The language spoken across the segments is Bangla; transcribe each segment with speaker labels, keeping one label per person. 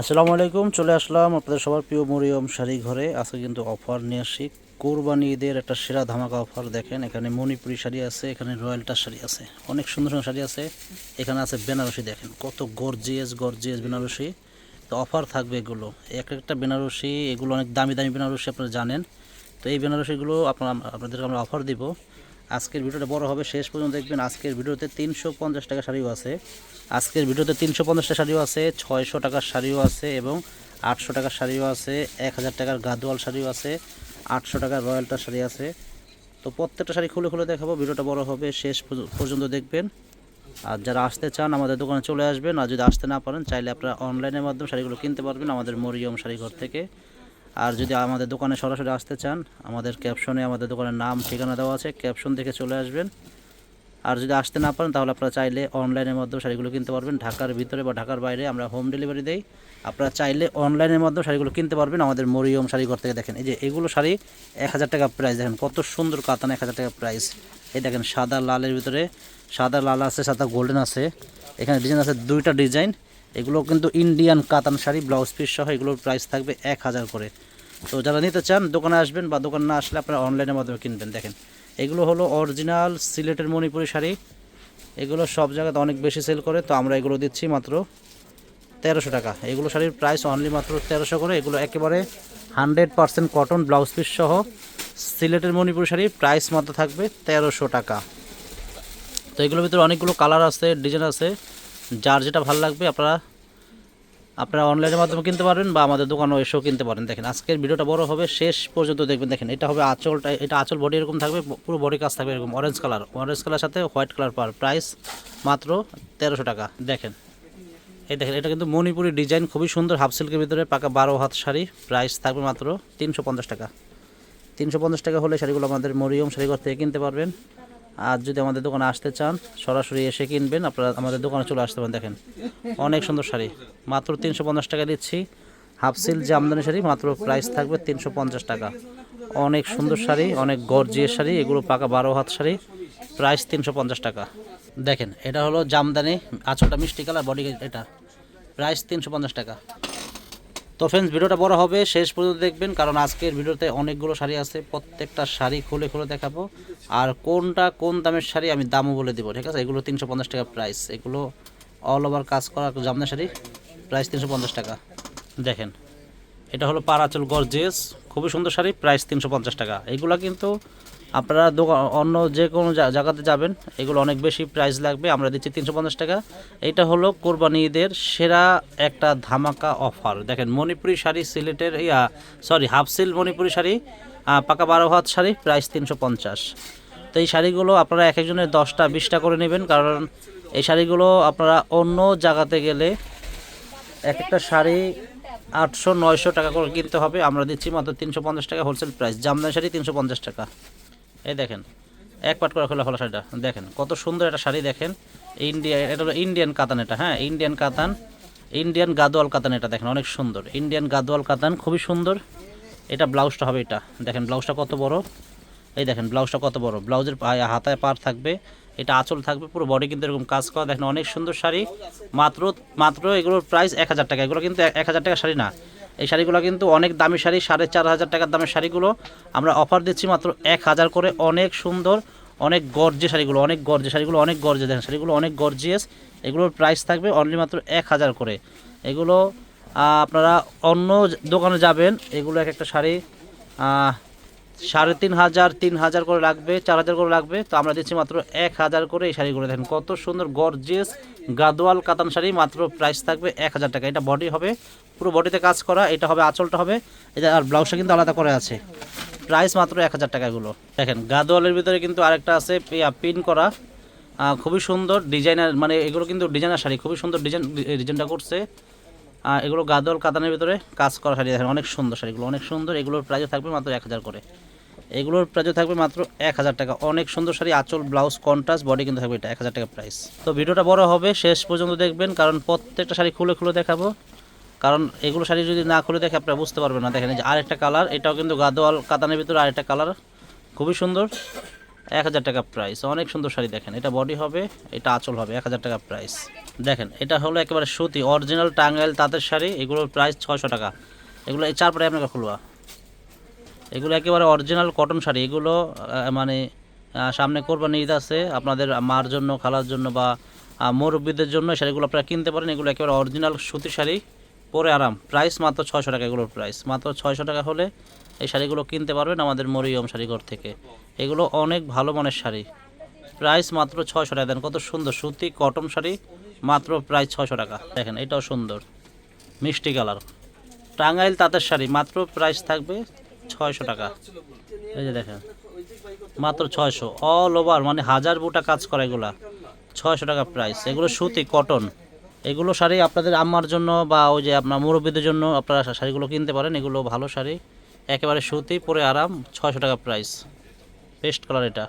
Speaker 1: আসসালামু আলাইকুম, চলে আসলাম আপনাদের সবার প্রিয় মরিয়ম শাড়ি ঘরে। আজকে কিন্তু অফার নিয়ে আসি কোরবানি ঈদের একটা সেরা ধামাকা অফার দেখেন, এখানে মণিপুরি শাড়ি আছে, এখানে রয়্যালটার শাড়ি আছে, অনেক সুন্দর সুন্দর শাড়ি আছে। এখানে আছে বেনারসি দেখেন, কত গর্জিয়াস গর্জিয়াস বেনারসি। তো অফার থাকবে এগুলো। এক একটা বেনারসি, এগুলো অনেক দামি দামি বেনারসি, আপনারা জানেন। তো এই বেনারসিগুলো আপনার আপনাদেরকে আমরা অফার দিব। আজকের ভিডিওটা বড় হবে, শেষ পর্যন্ত দেখবেন আজকের ভিডিওতে তিনশো পঞ্চাশ টাকা শাড়িও আছে। আজকের ভিডিওতে তিনশো পঞ্চাশটা শাড়িও আছে, ছয়শো টাকার শাড়িও আছে এবং আটশো টাকার শাড়িও আছে, এক হাজার টাকার গাদোয়াল শাড়িও আছে, আটশো টাকার রয়্যালটার শাড়ি আছে। তো প্রত্যেকটা শাড়ি খুলে খুলে দেখাবো, ভিডিওটা বড় হবে, শেষ পর্যন্ত দেখবেন। আর যারা আসতে চান, আমাদের দোকানে চলে আসবেন, আর যদি আসতে না পারেন, চাইলে আপনারা অনলাইনের মাধ্যমে শাড়িগুলো কিনতে পারবেন আমাদের মরিয়ম শাড়িঘর থেকে। আর যদি আমাদের দোকানে সরাসরি আসতে চান, আমাদের ক্যাপশনে আমাদের দোকানের নাম, ঠিকানা দেওয়া আছে ক্যাপশন দেখে চলে আসবেন। আর যদি আসতে না পারেন, তাহলে আপনারা চাইলে অনলাইনের মাধ্যমে শাড়িগুলো কিনতে পারবেন। ঢাকার ভিতরে বা ঢাকার বাইরে আমরা হোম ডেলিভারি দেই। আপনারা চাইলে অনলাইনের মাধ্যমে শাড়িগুলো কিনতে পারবেন। আমাদের মরিয়ম শাড়িঘর থেকে দেখেন, এই যে এগুলো শাড়ি এক হাজার টাকা প্রাইস দেখেন কত সুন্দর কাতান এক হাজার টাকা প্রাইস এই দেখেন সাদা লালের ভিতরে, সাদা লাল আছে, সাদা গোল্ডেন আছে। এখানে ডিজাইন আছে দুইটা ডিজাইন এগুলো কিন্তু ইন্ডিয়ান কাতান শাড়ি ব্লাউজ পিস সহ এগুলোর প্রাইস থাকবে এক হাজার করে। তো যারা নিতে চান, দোকানে আসবেন বা দোকান না আসলে আপনারা অনলাইনের মাধ্যমে কিনবেন। দেখেন, এগুলো হলো অরিজিনাল সিলেটের মণিপুরি শাড়ি। এগুলো সব জায়গাতে অনেক বেশি সেল করে, তো আমরা এগুলো দিচ্ছি মাত্র তেরোশো টাকা। এগুলো শাড়ির প্রাইস অনলি মাত্র তেরোশো করে। এগুলো একেবারে hundred percent cotton blouse piece সহ সিলেটের মণিপুরি শাড়ির প্রাইস মাত্র থাকবে তেরোশো টাকা। তো এগুলোর ভিতরে অনেকগুলো কালার আছে ডিজাইন আছে। যার যেটা ভালো লাগবে আপনারা আপনারা অনলাইনের মাধ্যমে কিনতে পারবেন বা আমাদের দোকানে এসেও কিনতে পারেন। দেখেন, আজকের ভিডিওটা বড় হবে, শেষ পর্যন্ত দেখবেন। দেখেন, এটা হবে আঁচলটা, এটা আঁচল বডি এরকম থাকবে পুরো বডি কাজ থাকবে এরকম অরেঞ্জ কালার অরেঞ্জ কালার সাথে হোয়াইট কালার পার প্রাইস মাত্র তেরোশো টাকা। দেখেন, এই দেখেন, এটা কিন্তু মণিপুরি ডিজাইন খুবই সুন্দর হাফ সিল্কের ভিতরে পাকা বারো হাত শাড়ি প্রাইস থাকবে মাত্র তিনশো পঞ্চাশ টাকা। তিনশো পঞ্চাশ টাকা হলে শাড়িগুলো আমাদের মরিয়ম শাড়িঘর থেকে কিনতে পারবেন। আর যদি আমাদের দোকানে আসতে চান, সরাসরি এসে কিনবেন। আপনারা আমাদের দোকানে চলে আসতে পারেন, দেখেন। অনেক সুন্দর শাড়ি। মাত্র তিনশো পঞ্চাশ টাকা দিচ্ছি। হাফ সিল জামদানি শাড়ি, মাত্র প্রাইস থাকবে তিনশো পঞ্চাশ টাকা। অনেক সুন্দর শাড়ি, অনেক গর্জিয়াস শাড়ি, এগুলো পাকা বারো হাত শাড়ি। প্রাইস তিনশো পঞ্চাশ টাকা। দেখেন, এটা হলো জামদানি, আঁচলটা মিষ্টি কালার বডি এটা। প্রাইস তিনশো পঞ্চাশ টাকা। তো ফ্রেন্ডস ভিডিওটা বড় হবে, শেষ পর্যন্ত দেখবেন, কারণ আজকের ভিডিওতে অনেকগুলো শাড়ি আছে, প্রত্যেকটা শাড়ি খুলে খুলে দেখাবো। আর কোনটা কোন দামের শাড়ি আমি দামও বলে দেবো, ঠিক আছে? এগুলো তিনশো পঞ্চাশ টাকা প্রাইস এগুলো অল ওভার কাজ করা জামনা শাড়ি প্রাইস তিনশো পঞ্চাশ টাকা। দেখেন, এটা হলো পারাচল গর্জেস খুবই সুন্দর শাড়ি প্রাইস তিনশো পঞ্চাশ টাকা। এগুলো কিন্তু আপনারা দোকান, অন্য যে কোনো জায়গাতে যাবেন, এগুলো অনেক বেশি প্রাইস লাগবে, আমরা দিচ্ছি তিনশো পঞ্চাশ টাকা। এটা হলো কোরবানি ঈদের সেরা একটা ধামাকা অফার দেখেন, মণিপুরি শাড়ি সিলেটের, yeah sorry half silk Manipuri sari পাকা বারো হাত শাড়ি প্রাইস তিনশো পঞ্চাশ। তো এই শাড়িগুলো আপনারা এক একজনের দশটা, বিশটা করে নেবেন, কারণ এই শাড়িগুলো আপনারা অন্য জায়গাতে গেলে এক একটা শাড়ি আটশো, নয়শো টাকা করে কিনতে হবে, আমরা দিচ্ছি মাত্র তিনশো পঞ্চাশ টাকা হোলসেল প্রাইস জামদানি শাড়ি তিনশো পঞ্চাশ টাকা। এই দেখেন, এক পাট করে খোলা খোলা শাড়িটা, দেখেন, কত সুন্দর একটা শাড়ি দেখেন। ইন্ডিয়া, এটা হলো ইন্ডিয়ান কাতান এটা হ্যাঁ ইন্ডিয়ান কাতান, ইন্ডিয়ান গাদোয়াল কাতান এটা দেখেন, অনেক সুন্দর। ইন্ডিয়ান গাদোয়াল কাতান, খুবই সুন্দর। এটা ব্লাউজটা হবে এটা, দেখেন, ব্লাউজটা কত বড়। এই দেখেন, ব্লাউজটা কত বড়, ব্লাউজের হাতায় পার থাকবে, এটা আঁচল থাকবে, পুরো বডি কিন্তু এরকম কাজ করা, দেখেন, অনেক সুন্দর শাড়ি। মাত্র মাত্র এগুলোর প্রাইস এক হাজার টাকা, এগুলো কিন্তু এক হাজার টাকা শাড়ি না। এই শাড়িগুলো কিন্তু অনেক দামি শাড়ি, সাড়ে চার হাজার টাকার দামের শাড়িগুলো। আমরা অফার দিচ্ছি মাত্র এক হাজার করে। অনেক সুন্দর, অনেক গর্জে শাড়িগুলো, অনেক গর্জে শাড়িগুলো, অনেক গর্জে দেখেন শাড়িগুলো অনেক গর্জিয়াস এগুলোর প্রাইস থাকবে অনলি মাত্র এক হাজার করে। এগুলো আপনারা অন্য দোকানে যাবেন, এগুলো এক একটা শাড়ি সাড়ে তিন হাজার তিন হাজার করে লাগবে, চার হাজার করে লাগবে। তো আমরা দিচ্ছি মাত্র এক হাজার করে এই শাড়িগুলো। দেখেন কত সুন্দর গর্জিয়াস গাদোয়াল কাতান শাড়ি, মাত্র প্রাইস থাকবে এক হাজার টাকা। এটা বডি হবে পুরো বডিতে কাজ করা, এটা হবে, আঁচলটা হবে, এটা আর ব্লাউজটা কিন্তু আলাদা করে আছে। প্রাইস মাত্র এক হাজার টাকা এগুলো। দেখেন গাদোয়ালের ভিতরে কিন্তু আরেকটা আছে পিন করা। খুবই সুন্দর ডিজাইনার মানে এগুলো কিন্তু ডিজাইনার শাড়ি, খুবই সুন্দর ডিজাইন ডিজাইনটা করছে। এগুলো গাদল কাতানের ভিতরে কাজ করা শাড়ি, দেখেন, অনেক সুন্দর শাড়িগুলো, অনেক সুন্দর। এগুলোর প্রাইসও থাকবে মাত্র এক হাজার করে। এগুলোর প্রাইসও থাকবে মাত্র এক হাজার টাকা। অনেক সুন্দর শাড়ি, আঁচল ব্লাউজ কন্ট্রাস্ট বডি কিন্তু থাকবে এটা, এক হাজার টাকা প্রাইস তো ভিডিওটা বড় হবে, শেষ পর্যন্ত দেখবেন, কারণ প্রত্যেকটা শাড়ি খুলে খুলে দেখাবো। কারণ এগুলো শাড়ি যদি না খুলে দেখে আপনারা বুঝতে পারবেন না। দেখেন যে আরেকটা কালার, এটাও কিন্তু গাদোয়াল কাতানের ভিতরে আরেকটা কালার। খুবই সুন্দর। এক হাজার টাকা প্রাইস অনেক সুন্দর শাড়ি দেখেন। এটা বডি হবে, এটা আঁচল হবে, এক হাজার টাকা প্রাইস দেখেন, এটা হলো একেবারে সুতি অরিজিনাল টাঙ্গাইল তাঁতের শাড়ি। এগুলোর প্রাইস ছয়শো টাকা। এগুলো এই চারপরে আপনাকে খুলবা। এগুলো একেবারে অরিজিনাল কটন শাড়ি। এগুলো মানে সামনে কোরবানি ঈদ আছে। আপনাদের মার জন্য, খালার জন্য বা মুরব্বীদের জন্য শাড়িগুলো আপনারা কিনতে পারেন। এগুলো একেবারে অরিজিনাল সুতি শাড়ি। পরে আরাম। প্রাইস মাত্র ছয়শো টাকা এগুলোর প্রাইস মাত্র ছয়শো টাকা হলে এই শাড়িগুলো কিনতে পারবেন আমাদের মরিয়ম শাড়িঘর থেকে। এগুলো অনেক ভালো মানের শাড়ি। প্রাইস মাত্র ছয়শো টাকা। দেন কত সুন্দর সুতি কটন শাড়ি, মাত্র প্রাইস ছয়শো টাকা। দেখেন, এটাও সুন্দর। মিষ্টি কালার। টাঙ্গাইল তাঁতের শাড়ি, মাত্র প্রাইস থাকবে ছয়শো টাকা। এই যে দেখেন, মাত্র ছয়শো। অল ওভার মানে হাজার বুটা কাজ করে এগুলা। ছয়শো টাকা প্রাইস এগুলো সুতি কটন এগুলো শাড়ি আপনাদের আম্মার জন্য বা ওই যে আপনার মুরব্বীদের জন্য আপনারা শাড়িগুলো কিনতে পারেন। এগুলো ভালো শাড়ি। একেবারে সুতি, পরে আরাম, ছয়শো টাকা প্রাইস পেস্ট কালার এটা।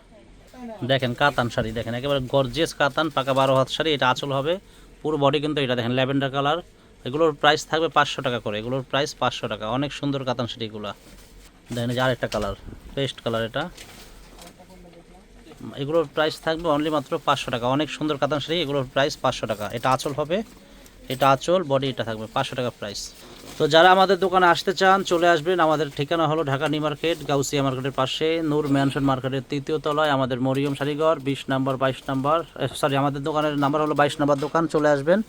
Speaker 1: দেখেন কাতান শাড়ি, দেখেন একেবারে গর্জিয়াস কাতান, পাকা বারো হাত শাড়ি, এটা আঁচল হবে। পুরো বডি কিন্তু এটা দেখেন ল্যাভেন্ডার কালার এগুলোর প্রাইস থাকবে পাঁচশো টাকা করে। এগুলোর প্রাইস পাঁচশো টাকা। অনেক সুন্দর কাতান শাড়িগুলো দেখেন যে আরেকটা কালার পেস্ট কালার এটা। এগুলোর প্রাইস থাকবে অনলি মাত্র পাঁচশো টাকা। অনেক সুন্দর কাতান শাড়ি, এগুলোর প্রাইস পাঁচশো টাকা। এটা আঁচল হবে। এটা আঁচল বডি এটা থাকবে পাঁচশো টাকা প্রাইস তো যারা আমাদের দোকানে আসতে চান, চলে আসবেন। আমাদের ঠিকানা হলো ঢাকা নিউ মার্কেট, গাউসিয়া মার্কেটের পাশে, নূর ম্যানশন মার্কেটের তৃতীয় তলায়, আমাদের মরিয়ম শাড়িঘর, বিশ নাম্বার, বাইশ নাম্বার সরি আমাদের দোকানের নাম্বার হলো বাইশ নাম্বার দোকান, চলে আসবেন।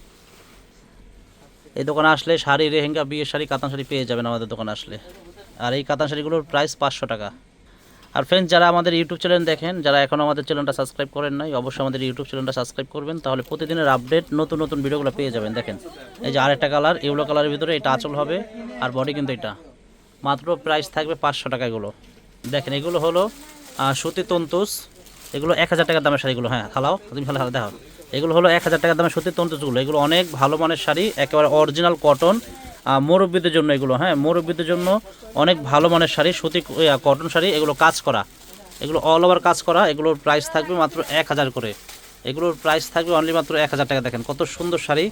Speaker 1: এই দোকানে আসলে শাড়ি রেহেঙ্গা বিয়ের শাড়ি, কাতান শাড়ি পেয়ে যাবেন আমাদের দোকানে আসলে। আর এই কাতান শাড়িগুলোর প্রাইস পাঁচশো টাকা। আর ফ্রেন্ডস যারা আমাদের ইউটিউব চ্যানেল দেখেন, যারা এখনও আমাদের চ্যানেলটা সাবস্ক্রাইব করেন নাই, অবশ্যই আমাদের ইউটিউব চ্যানেলটা সাবস্ক্রাইব করবেন, তাহলে প্রতিদিনের আপডেট নতুন নতুন ভিডিওগুলো পেয়ে যাবেন। দেখেন, এই যে আরেকটা কালার ইউলো কালারের ভিতরে এটা আচল হবে, আর বডি কিন্তু এটা। মাত্র প্রাইস থাকবে পাঁচশো টাকা এগুলো। দেখেন, এগুলো হলো সুতি তন্তুস, এগুলো এক হাজার টাকার দামের শাড়িগুলো। হ্যাঁ খালাও তুমি খালা দেখাও এগুলো হলো এক হাজার টাকার দামের সুতি তন্তুসগুলো এগুলো অনেক ভালো মানের শাড়ি, একেবারে অরিজিনাল কটন মুরব্বীদের জন্য এগুলো হ্যাঁ মুরব্বীদের জন্য অনেক ভালো মানের শাড়ি, সুতি কটন শাড়ি, এগুলো কাজ করা। এগুলো অল ওভার কাজ করা, এগুলোর প্রাইস থাকবে মাত্র এক হাজার করে। এগুলোর প্রাইস থাকবে অনলি মাত্র এক হাজার টাকা, দেখেন কত সুন্দর শাড়ি।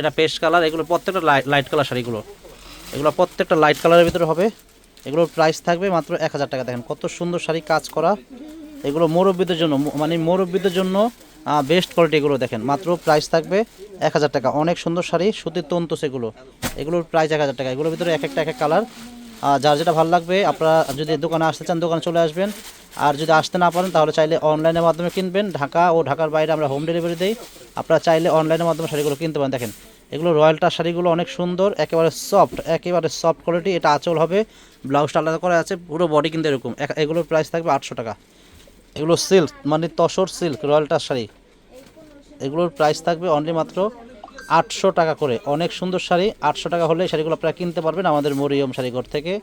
Speaker 1: এটা পেস্ট কালার এগুলো প্রত্যেকটা লাইট কালার শাড়িগুলো এগুলো। প্রত্যেকটা লাইট কালারের ভিতরে হবে। এগুলোর প্রাইস থাকবে মাত্র এক হাজার টাকা, দেখেন কত সুন্দর শাড়ি কাজ করা। এগুলো মুরব্বীদের জন্য মানে মুরব্বীদের জন্য বেস্ট কোয়ালিটি এগুলো দেখেন। মাত্র প্রাইস থাকবে এক হাজার টাকা। অনেক সুন্দর শাড়ি সুতির তন্তু সেগুলো। এগুলোর প্রাইস এক হাজার টাকা। এগুলোর ভিতরে এক একটা, এক এক কালার যার যেটা ভালো লাগবে, আপনারা যদি দোকানে আসতে চান, দোকানে চলে আসবেন। আর যদি আসতে না পারেন, তাহলে চাইলে অনলাইনের মাধ্যমে কিনবেন। ঢাকা ও ঢাকার বাইরে আমরা হোম ডেলিভারি দিই। আপনারা চাইলে অনলাইনের মাধ্যমে শাড়িগুলো কিনতে পারেন। দেখেন, এগুলো রয়্যালটার শাড়িগুলো অনেক সুন্দর, একেবারে সফট একেবারে সফট কোয়ালিটি এটা আঁচল হবে ব্লাউজটা আলাদা করা আছে, পুরো বডি কিন্তু এরকম। এগুলোর প্রাইস থাকবে আটশো টাকা। এগুলো সিল্ক মানে তসর সিল্ক রয়্যালটার শাড়ি। এগুলোর প্রাইস থাকবে অনলি মাত্র আটশো টাকা করে। অনেক সুন্দর শাড়ি, আটশো টাকা হলে শাড়িগুলো আপনারা কিনতে পারবেন আমাদের মরিয়ম শাড়িঘর থেকে।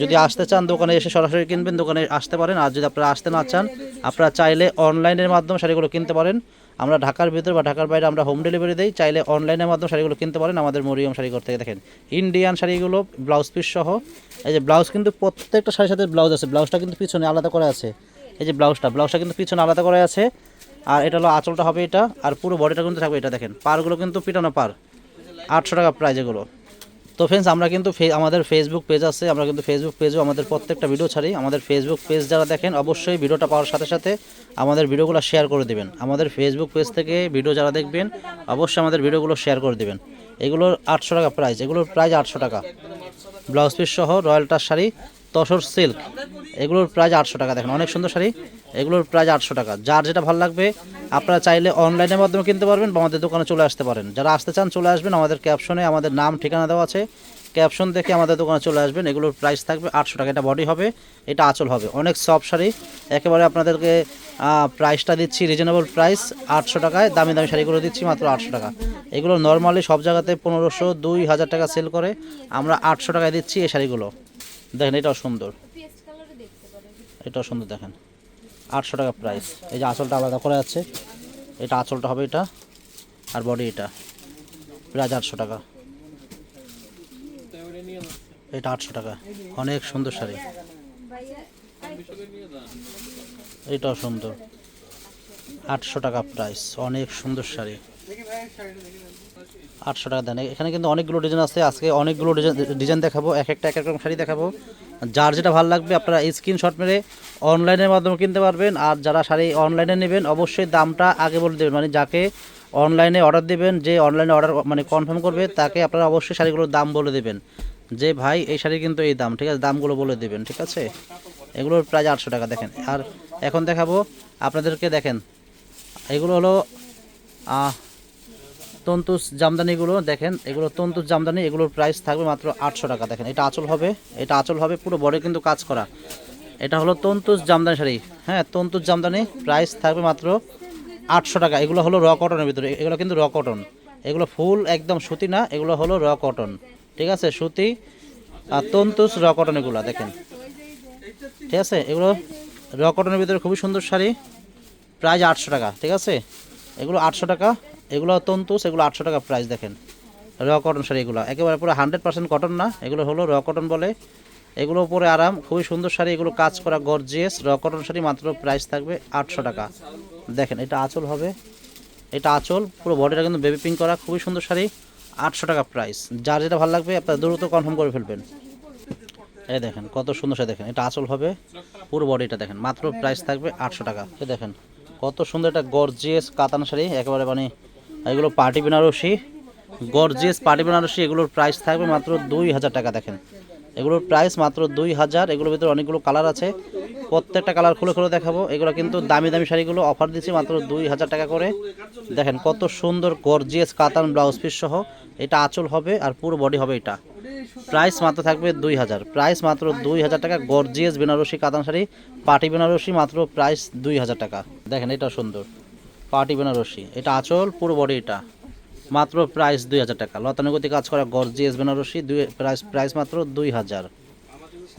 Speaker 1: যদি আসতে চান দোকানে এসে সরাসরি কিনবেন, দোকানে আসতে পারেন। আর যদি আপনারা আসতে না চান, আপনারা চাইলে অনলাইনের মাধ্যমে শাড়িগুলো কিনতে পারেন। আমরা ঢাকার ভিতরে বা ঢাকার বাইরে আমরা হোম ডেলিভারি দিই, চাইলে অনলাইনের মাধ্যমে শাড়িগুলো কিনতে পারেন আমাদের মরিয়ম শাড়িঘর থেকে। দেখেন ইন্ডিয়ান শাড়িগুলো ব্লাউজ পিস সহ। এই যে ব্লাউজ কিন্তু প্রত্যেকটা শাড়ির সাথে ব্লাউজ আছে। ব্লাউজটা কিন্তু পিছনে আলাদা করা আছে। এই যে ব্লাউজটা ব্লাউজটা কিন্তু পিছনে আলাদা করা আছে। আর এটা হলো আঁচলটা হবে এটা, আর পুরো বডিটা কিন্তু থাকবে এটা দেখেন। পারগুলো কিন্তু পিটানো পার। আটশো টাকা প্রাইজ এগুলো। তো ফ্রেন্ডস আমরা কিন্তু আমাদের ফেসবুক পেজ আছে, আমরা কিন্তু ফেসবুক পেজও আমাদের প্রত্যেকটা ভিডিও ছাড়ি। আমাদের ফেসবুক পেজ যারা দেখেন, অবশ্যই ভিডিওটা পাওয়ার সাথে সাথে আমাদের ভিডিওগুলো শেয়ার করে দিবেন। আমাদের ফেসবুক পেজ থেকে ভিডিও যারা দেখবেন, অবশ্যই আমাদের ভিডিওগুলো শেয়ার করে দিবেন। এগুলোর আটশো টাকা প্রাইস এগুলোর প্রাইস আটশো টাকা। ব্লাউজ পিস সহ রয়্যালটার শাড়ি তসর সিল্ক। এগুলোর প্রাইস আটশো টাকা, দেখেন অনেক সুন্দর শাড়ি। এগুলোর প্রাইস আটশো টাকা। যার যেটা ভালো লাগবে, আপনারা চাইলে অনলাইনের মাধ্যমে কিনতে পারবেন বা আমাদের দোকানে চলে আসতে পারেন। যারা আসতে চান, চলে আসবেন। আমাদের ক্যাপশনে আমাদের নাম, ঠিকানা দেওয়া আছে। ক্যাপশন দেখে আমাদের দোকানে চলে আসবেন। এগুলোর প্রাইস থাকবে আটশো টাকা। এটা বডি হবে, এটা আঁচল হবে। অনেক সফট শাড়ি। একেবারে আপনাদেরকে প্রাইসটা দিচ্ছি রিজনেবল প্রাইস, আটশো টাকায়। দামি দামি শাড়িগুলো দিচ্ছি মাত্র আটশো টাকা। এগুলো নর্মালি সব জায়গাতে পনেরোশো, দুই হাজার টাকা সেল করে। আমরা আটশো টাকায় দিচ্ছি এই শাড়িগুলো। দেখেন, এটাও সুন্দর। এটাও সুন্দর, দেখেন। আটশো টাকা প্রাইস এই যে আঁচলটা আলাদা করা আছে। এটা আঁচলটা হবে এটা, আর বডি এটা। প্রাইস আটশো টাকা। এটা আটশো টাকা। অনেক সুন্দর শাড়ি। এটাও সুন্দর। আটশো টাকা প্রাইস অনেক সুন্দর শাড়ি। আটশো টাকা দেন। এখানে কিন্তু অনেকগুলো ডিজাইন আছে। আজকে অনেকগুলো ডিজাইন ডিজাইন দেখাবো। এক একটা, এক এক রকম শাড়ি দেখাবো। যার যেটা ভালো লাগবে আপনারা স্ক্রিনশট মেরে অনলাইনের মাধ্যমে কিনতে পারবেন। আর যারা শাড়ি অনলাইনে নেবেন, অবশ্যই দামটা আগে বলে দেবেন। মানে যাকে অনলাইনে অর্ডার দেবেন, যে অনলাইনে অর্ডার মানে কনফার্ম করবে, তাকে আপনারা অবশ্যই শাড়িগুলোর দাম বলে দেবেন। যে ভাই, এই শাড়ি কিন্তু এই দাম, ঠিক আছে? দামগুলো বলে দেবেন, ঠিক আছে? এগুলোর প্রায় আটশো টাকা, দেখেন। আর এখন দেখাবো, আপনাদেরকে দেখেন। এগুলো হলো তন্তুস জামদানিগুলো দেখেন, এগুলো তন্তুস জামদানি, এগুলোর প্রাইস থাকবে মাত্র আটশো টাকা। দেখেন, এটা আঁচল হবে, এটা আঁচল হবে, পুরো বড় কিন্তু কাজ করা। এটা হলো তন্তুস জামদানি শাড়ি হ্যাঁ তন্তুস জামদানি প্রাইস থাকবে মাত্র আটশো টাকা। এগুলো হলো র কটনের ভিতরে, এগুলো কিন্তু র কটন এগুলো ফুল একদম সুতি না, এগুলো হলো র কটন ঠিক আছে, সুতি আর তন্তুস র কটন এগুলো, দেখেন। ঠিক আছে, এগুলো র কটনের ভিতরে খুবই সুন্দর শাড়ি। প্রাইস আটশো টাকা, ঠিক আছে? এগুলো আটশো টাকা এগুলো তন্তুস সেগুলো আটশো টাকা প্রাইস দেখেন। র কটন শাড়ি এগুলো। একেবারে পুরো হান্ড্রেড পার্সেন্ট কটন না, এগুলো হলো র কটন বলে। এগুলো পরে আরাম, খুবই সুন্দর শাড়ি, এগুলো কাজ করা গর্জিয়াস র কটন শাড়ি মাত্র প্রাইস থাকবে আটশো টাকা। দেখেন, এটা আঁচল হবে। এটা আঁচল, পুরো বডিটা কিন্তু বেবি পিঙ্ক করা, খুবই সুন্দর শাড়ি, আটশো টাকা প্রাইস যার যেটা ভালো লাগবে, আপনার দ্রুত কনফার্ম করে ফেলবেন। এই দেখেন, কত সুন্দর সে দেখেন, এটা আঁচল হবে। পুরো বডিটা দেখেন, মাত্র প্রাইস থাকবে আটশো টাকা। এই দেখেন, কত সুন্দর একটা গর্জিয়াস কাতান শাড়ি, একেবারে মানে এগুলো party Banarasi gorgeous party Banarasi, এগুলোর প্রাইস থাকবে মাত্র দুই হাজার টাকা, দেখেন। এগুলোর প্রাইস মাত্র দুই হাজার, এগুলোর ভিতরে অনেকগুলো কালার আছে। প্রত্যেকটা কালার খুলে খুলে দেখাবো। এগুলো কিন্তু দামি দামি শাড়িগুলো অফার দিচ্ছি মাত্র দুই হাজার টাকা করে। দেখেন কত সুন্দর গর্জিয়াস কাতান ব্লাউজ পিস সহ। এটা আঁচল হবে আর পুরো বডি হবে এটা। প্রাইস মাত্র থাকবে দুই হাজার। প্রাইস মাত্র দুই হাজার টাকা গর্জিয়াস বেনারসি কাতান শাড়ি। পার্টি বেনারসি মাত্র প্রাইস দুই হাজার টাকা। দেখেন এটা সুন্দর। পার্টি বেনারসি। এটা আঁচল, পুরো বডি এটা। মাত্র প্রাইস দুই হাজার টাকা। লতানুগতি কাজ করা গর্জিয়াস বেনারসি, দুই প্রাইস প্রাইস মাত্র দুই হাজার।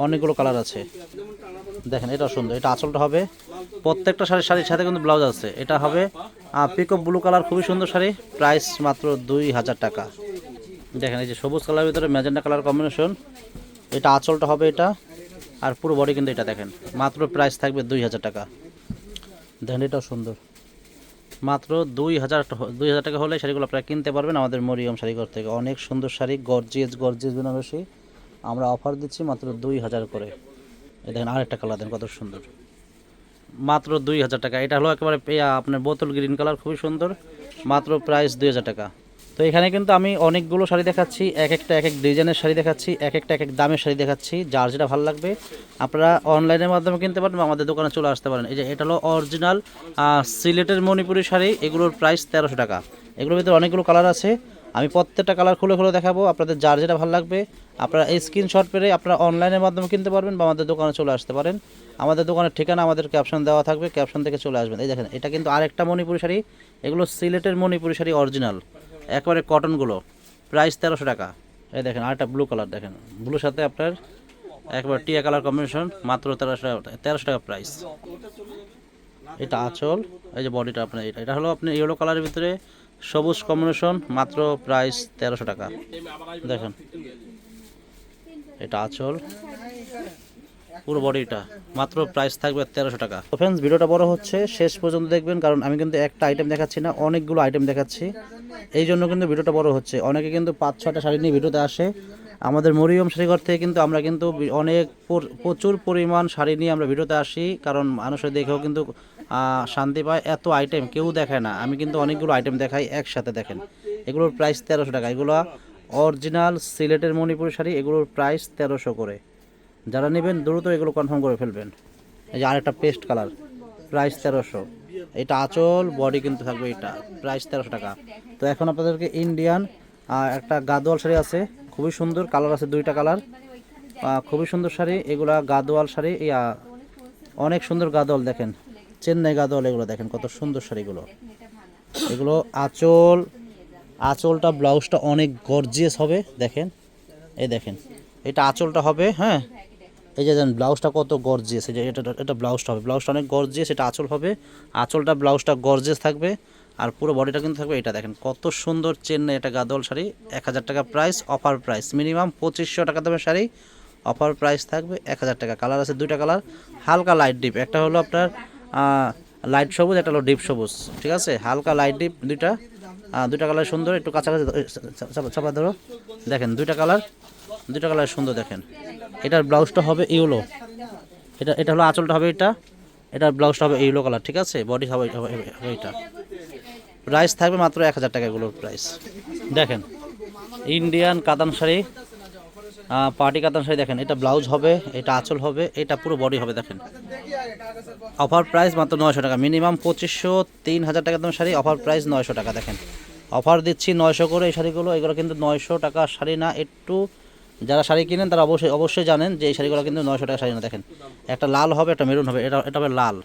Speaker 1: অনেকগুলো কালার আছে। দেখেন, এটা সুন্দর। এটা আঁচলটা হবে প্রত্যেকটা শাড়ির শাড়ির সাথে কিন্তু ব্লাউজ আছে। এটা হবে পিকো ব্লু কালার খুবই সুন্দর শাড়ি। প্রাইস মাত্র দুই হাজার টাকা। দেখেন, এই যে সবুজ কালারের ভিতরে ম্যাজেন্ডা কালার কম্বিনেশন এটা আঁচলটা হবে এটা। আর পুরো বডি কিন্তু এটা দেখেন। মাত্র প্রাইস থাকবে দুই হাজার টাকা। দেখেন, এটাও সুন্দর। মাত্র দুই হাজার দুই হাজার টাকা হলে শাড়িগুলো আপনারা কিনতে পারবেন আমাদের মরিয়ম শাড়িঘর থেকে। অনেক সুন্দর শাড়ি গর্জিয়াস গর্জিয়াস বেনারসি। আমরা অফার দিচ্ছি মাত্র দুই হাজার করে। দেখেন আরেকটা কালার দেন কত সুন্দর। মাত্র দুই হাজার টাকা। এটা হলো একেবারে আপনার বোতল গ্রিন কালার খুবই সুন্দর। মাত্র প্রাইস দুই হাজার টাকা। তো এখানে কিন্তু আমি অনেকগুলো শাড়ি দেখাচ্ছি, এক একটা, এক এক ডিজাইনের শাড়ি দেখাচ্ছি, এক একটা, এক এক দামের শাড়ি দেখাচ্ছি, যার যেটা ভালো লাগবে। আপনারা অনলাইনের মাধ্যমে কিনতে পারেন বা আমাদের দোকানে চলে আসতে পারেন। এই যে, এটা হলো অরিজিনাল সিলেটের মণিপুরি শাড়ি, এগুলোর প্রাইস তেরোশো টাকা। এগুলোর ভিতরে অনেকগুলো কালার আছে। আমি প্রত্যেকটা কালার খুলে খুলে দেখাবো, আপনাদের যার যেটা ভালো লাগবে। আপনারা এই স্ক্রিনশট পেরে আপনারা অনলাইনের মাধ্যমে কিনতে পারবেন বা আমাদের দোকানে চলে আসতে পারেন। আমাদের দোকানের ঠিকানা আমাদের ক্যাপশন দেওয়া থাকবে ক্যাপশন থেকে চলে আসবেন। এই দেখেন, এটা কিন্তু আরেকটা মণিপুরি শাড়ি, এগুলো সিলেটের মণিপুরি শাড়ি অরিজিনাল একবারে কটনগুলো প্রাইস তেরোশো টাকা। এই দেখেন, আরেকটা ব্লু কালার দেখেন। ব্লুর সাথে আপনার একবার টিয়া কালার কম্বিনেশন মাত্র তেরোশো টাকা তেরোশো টাকা প্রাইস এটা আঁচল, এই যে বডিটা আপনার এটা। এটা হলো আপনি ইয়েলো কালারের ভিতরে সবুজ কম্বিনেশন মাত্র প্রাইস তেরোশো টাকা। দেখেন, এটা আঁচল। পুরো বডিটা মাত্র প্রাইস থাকবে তেরোশো টাকা। তো ফ্রেন্ডস ভিডিওটা বড় হচ্ছে, শেষ পর্যন্ত দেখবেন, কারণ আমি কিন্তু একটা আইটেম দেখাচ্ছি না, অনেকগুলো আইটেম দেখাচ্ছি। এই জন্য কিন্তু ভিডিওটা বড় হচ্ছে। অনেকে কিন্তু পাঁচ ছটা শাড়ি নিয়ে ভিডিওতে আসে। আমাদের মরিয়ম শাড়িঘর থেকে কিন্তু আমরা কিন্তু অনেক প্রচুর পরিমাণ শাড়ি নিয়ে আমরা ভিডিওতে আসি, কারণ মানুষের দেখেও কিন্তু শান্তি পায়। এত আইটেম কেউ দেখায় না। আমি কিন্তু অনেকগুলো আইটেম দেখাই একসাথে দেখেন। এগুলোর প্রাইস তেরোশো টাকা। এগুলো অরিজিনাল সিলেটের মণিপুরি শাড়ি, এগুলোর প্রাইস তেরোশো করে। যারা নেবেন, দ্রুত এগুলো কনফার্ম করে ফেলবেন। এই যে আরেকটা পেস্ট কালার প্রাইস তেরোশো। এটা আঁচল বডি কিন্তু থাকবে এটা প্রাইস তেরোশো টাকা। তো এখন আপনাদেরকে ইন্ডিয়ান একটা গাদোয়াল শাড়ি আছে, খুবই সুন্দর কালার আছে দুইটা কালার খুবই সুন্দর শাড়ি, এগুলা গাদোয়াল শাড়ি অনেক সুন্দর গাদোয়াল দেখেন। চেন্নাই গাদোয়াল এগুলো দেখেন, কত সুন্দর শাড়িগুলো। এগুলো আঁচল, আঁচলটা ব্লাউজটা অনেক গর্জিয়াস হবে, দেখেন। এই দেখেন, এটা আঁচলটা হবে হ্যাঁ? এই যে ব্লাউজটা কত গর্জিয়াস এই যে এটা এটা ব্লাউজটা হবে। ব্লাউজটা অনেক গর্জিয়াস এটা আঁচল হবে। আঁচলটা ব্লাউজটা গর্জিয়াস থাকবে। আর পুরো বডিটা কিন্তু থাকবে এটা দেখেন, কত সুন্দর চেন্নাই এটা গাদল শাড়ি। এক হাজার টাকা প্রাইস অফার প্রাইস মিনিমাম পঁচিশশো টাকা দামের শাড়ি। অফার প্রাইস থাকবে এক হাজার টাকা। কালার আছে দুইটা কালার হালকা লাইট ডিপ একটা হলো আপনার লাইট সবুজ, একটা হলো ডিপ সবুজ। ঠিক আছে? হালকা লাইট ডিপ দুইটা। দুইটা কালার সুন্দর। একটু কাছাকাছি চাপা ধরো। দেখেন, দুইটা কালার দুইটা কালার সুন্দর দেখেন। এটার ব্লাউজটা হবে ইউলো। এটা এটা হলো আঁচলটা হবে এটা। এটার ব্লাউজটা হবে ইউলো কালার, ঠিক আছে? বডি হবে এটা। প্রাইস থাকবে মাত্র এক হাজার টাকা এগুলোর প্রাইস দেখেন ইন্ডিয়ান কাতান শাড়ি পার্টি কাতান শাড়ি দেখেন। এটা ব্লাউজ হবে, এটা আঁচল হবে, এটা পুরো বডি হবে দেখেন। অফার প্রাইস মাত্র নয়শো টাকা। মিনিমাম পঁচিশশো, তিন হাজার টাকা দাম শাড়ি অফার প্রাইস নয়শো টাকা দেখেন। অফার দিচ্ছি নয়শো করে এই শাড়িগুলো। এগুলো কিন্তু নয়শো টাকা শাড়ি না, একটু যারা শাড়ি কিনেন তারা অবশ্যই অবশ্যই জানেন যে এই শাড়িগুলো কিন্তু নয়শো টাকা শাড়ি না, দেখেন। একটা লাল হবে, একটা মেরুন হবে, এটা এটা হবে লাল।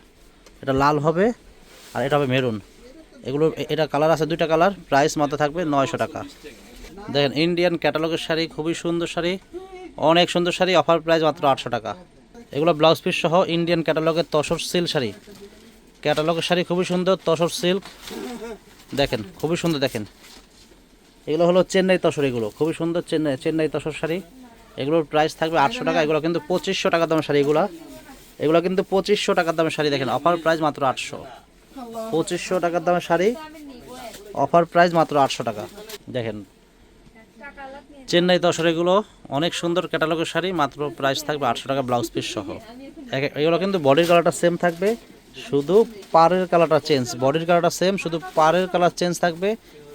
Speaker 1: এটা লাল হবে আর এটা হবে মেরুন। এগুলো, এটা কালার আছে দুইটা কালার, প্রাইস মাত্র থাকবে নয়শো টাকা। দেখেন ইন্ডিয়ান ক্যাটালগের শাড়ি, খুবই সুন্দর শাড়ি, অনেক সুন্দর শাড়ি অফার প্রাইস মাত্র আটশো টাকা। এগুলো ব্লাউজ পিস সহ ইন্ডিয়ান ক্যাটালগের তসর সিল্ক শাড়ি। ক্যাটালগের শাড়ি খুবই সুন্দর, তসর সিল্ক দেখেন, খুবই সুন্দর, দেখেন। এগুলো হলো চেন্নাই তসর এগুলো। খুবই সুন্দর চেন্নাই চেন্নাই তসর শাড়ি। এগুলোর প্রাইস থাকবে আটশো টাকা এগুলো কিন্তু পঁচিশশো টাকা দামের শাড়ি এগুলো। এগুলো কিন্তু পঁচিশশো টাকার দামের শাড়ি দেখেন অফার প্রাইস মাত্র আটশো। পঁচিশশো টাকার দামের শাড়ি অফার প্রাইস মাত্র আটশো টাকা। দেখেন চেন্নাই তসর এগুলো অনেক সুন্দর ক্যাটালগের শাড়ি মাত্র প্রাইস থাকবে আটশো টাকা ব্লাউজ পিস সহ। এগুলো কিন্তু বডির কালারটা সেম থাকবে শুধু পাড়ের কালারটা চেঞ্জ বডির কালারটা সেম শুধু পাড়ের কালার চেঞ্জ থাকবে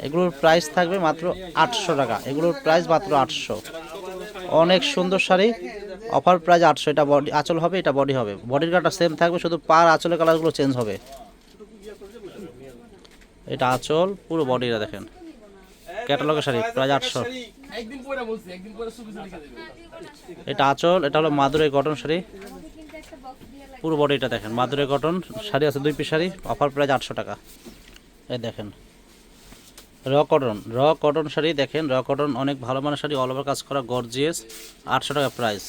Speaker 1: এগুলোর প্রাইস থাকবে মাত্র আটশো টাকা। এগুলোর প্রাইস মাত্র আটশো। অনেক সুন্দর শাড়ি। অফার প্রাইস আটশো। এটা বডি আঁচল হবে, এটা বডি হবে। বডির কালারটা সেম থাকবে, শুধু পার আঁচলের কালারগুলো চেঞ্জ হবে। এটা আঁচল, পুরো বডিটা দেখেন। ক্যাটালগের শাড়ি প্রায় আটশো। এটা আঁচল, এটা হলো মাদুরাই কটন শাড়ি। পুরো বডিটা দেখেন। মাদুরাই কটন শাড়ি আছে দুই পিস শাড়ি। অফার প্রাইস আটশো টাকা। এই দেখেন। র কটন র কটন শাড়ি দেখেন, র কটন অনেক ভালো মানের শাড়ি অল ওভার কাজ করা গর্জিয়াস আটশো টাকা প্রাইস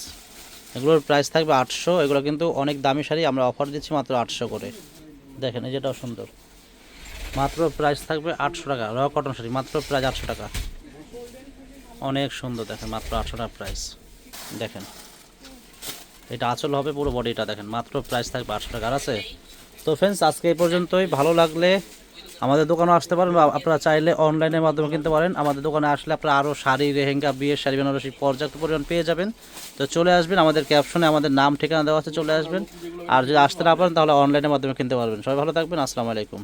Speaker 1: এগুলোর প্রাইস থাকবে আটশো, এগুলো কিন্তু অনেক দামি শাড়ি, আমরা অফার দিচ্ছি মাত্র আটশো করে। দেখেন, এই যেটাও সুন্দর। মাত্র প্রাইস থাকবে আটশো টাকা, র কটন শাড়ি, মাত্র প্রাইস আটশো টাকা। অনেক সুন্দর দেখেন, মাত্র আটশো টাকা প্রাইস দেখেন, এটা আঁচল হবে পুরো বডিটা দেখেন, মাত্র প্রাইস থাকবে আটশো টাকা। আর আছে? তো ফ্রেন্ডস আজকে এই পর্যন্তই। ভালো লাগলে আমাদের দোকানে আসতে পারেন আপনারা চাইলে অনলাইনের মাধ্যমে কিনতে পারেন। আমাদের দোকানে আসলে আপনারা আরও শাড়ি রেহেঙ্গা বিয়ের শাড়ি, বেনারসি পর্যাপ্ত পরিমাণ পেয়ে যাবেন। তো চলে আসবেন, আমাদের ক্যাপশনে আমাদের নাম, ঠিকানা দেওয়া আছে, চলে আসবেন। আর যদি আসতে না পারেন তাহলে অনলাইনের মাধ্যমে কিনতে পারবেন। সবাই ভালো থাকবেন, আসসালামু আলাইকুম।